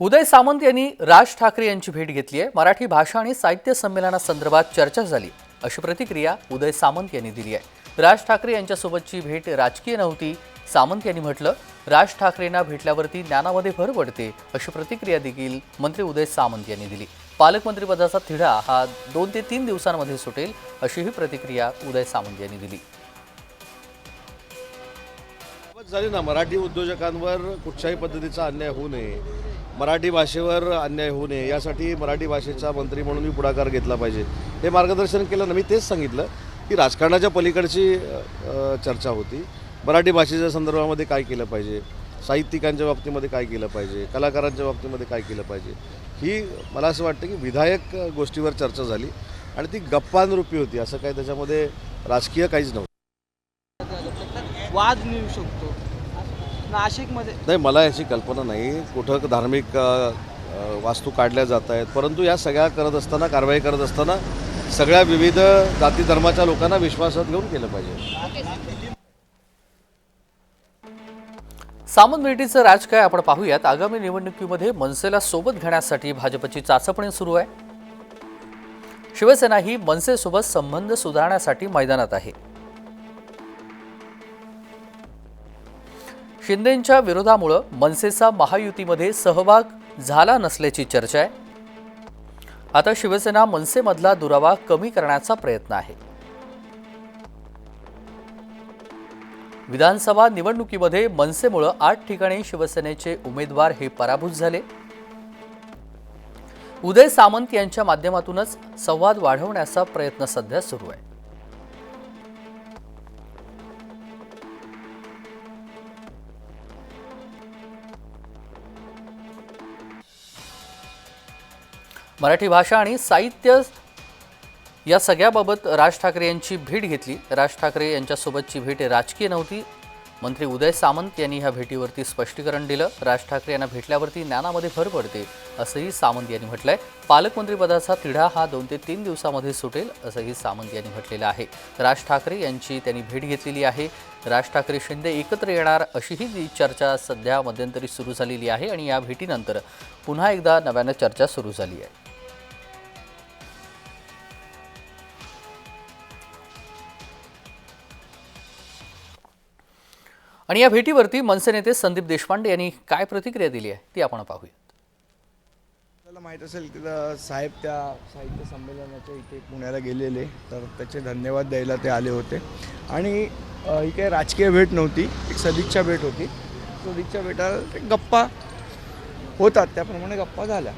उदय सामंत यांनी राज ठाकरे यांची भेट घेतली आहे. मराठी भाषा आणि साहित्य संमेलनासंदर्भात चर्चा झाली. अशी प्रतिक्रिया उदय सामंत यांनी दिली आहे. राज ठाकरे यांच्यासोबतची भेट राजकीय नव्हती. सामंत यांनी म्हटलं राज ठाकरेंना भेटल्यावरती ज्ञानामध्ये भर पडते अशी प्रतिक्रिया देखील मंत्री उदय सामंत यांनी दिली. पालकमंत्रीपदाचा तिढा हा दोन ते तीन दिवसांमध्ये सुटेल अशीही प्रतिक्रिया उदय सामंत यांनी दिली. झाली ना मराठी उद्योजकांवर कुठच्याही पद्धतीचा अन्याय होऊ नये. मराठी भाषेवर अन्याय होऊ नये यासाठी मराठी भाषेचा मंत्री म्हणून मी पुढाकार घेतला पाहिजे. हे मार्गदर्शन केलं ना मी तेच सांगितलं की राजकारणाच्या पलीकडची चर्चा होती. मराठी भाषेच्या संदर्भामध्ये काय केलं पाहिजे? साहित्यिकांच्या बाबतीमध्ये काय केलं पाहिजे? कलाकारांच्या बाबतीमध्ये काय केलं पाहिजे? ही मला असं वाटतं की विधायक गोष्टीवर चर्चा झाली आणि ती गप्पांरूपी होती. असं काय त्याच्यामध्ये राजकीय काहीच नव्हतं. वाद निघू शकतो. नाशिकमध्ये नाही मला याची कल्पना नाही. कुठं धार्मिक वास्तू काढल्या जात आहेत. परंतु या सगळ्या करत असताना कारवाई करत असताना सगळ्या विविध जाती धर्माच्या लोकांना विश्वासात घेऊन केलं पाहिजे. सामंत भेटीचं राज काय आपण पाहूयात. आगामी निवडणुकीमध्ये मनसेला सोबत घेण्यासाठी भाजपची चाचपणी सुरू आहे. शिवसेना ही मनसेसोबत संबंध सुधारण्यासाठी मैदानात आहे. शिंदेंच्या विरोधामुळं मनसेचा महायुतीमध्ये सहभाग झाला नसल्याची चर्चा आहे. आता शिवसेना मनसेमधला दुरावा कमी करण्याचा प्रयत्न आहे. विधानसभा निवडणुकीमध्ये मनसेमुळं आठ ठिकाणी शिवसेनेचे उमेदवार हे पराभूत झाले. उदय सामंत यांच्या माध्यमातूनच संवाद वाढवण्याचा प्रयत्न सध्या सुरू आहे. मराठी भाषा आणि साहित्य या सगळ्याबाबत राज ठाकरे यांची भेट घेतली. राज ठाकरे यांच्यासोबतची भेट राजकीय नव्हती. मंत्री उदय सामंत यांनी ह्या भेटीवरती स्पष्टीकरण दिलं. राज ठाकरे यांना भेटल्यावरती ज्ञानामध्ये भर पडते असंही सामंत यांनी म्हटलं आहे पालकमंत्रीपदाचा तिढा हा दोन ते तीन दिवसामध्ये सुटेल असंही सामंत यांनी म्हटलेलं आहे. राज ठाकरे यांची त्यांनी भेट घेतलेली आहे. राज ठाकरे शिंदे एकत्र येणार अशीही जी चर्चा सध्या मध्यंतरी सुरू झालेली आहे आणि या भेटीनंतर पुन्हा एकदा नव्यानं चर्चा सुरू झाली आहे. आणि या भेटीवरती मनसे नेते संदीप देशपांडे यांनी काय प्रतिक्रिया दिली आहे ती आपण पाहूया आपल्याला माहीत असेल की साहेब त्या साहित्य संमेलनाच्या इथे पुण्याला गेलेले तर त्याचे धन्यवाद द्यायला ते आले होते. आणि ही काही राजकीय भेट नव्हती एक सदिच्छा भेट होती. सदिच्छा भेटा ते गप्पा होतात त्याप्रमाणे गप्पा झाल्या.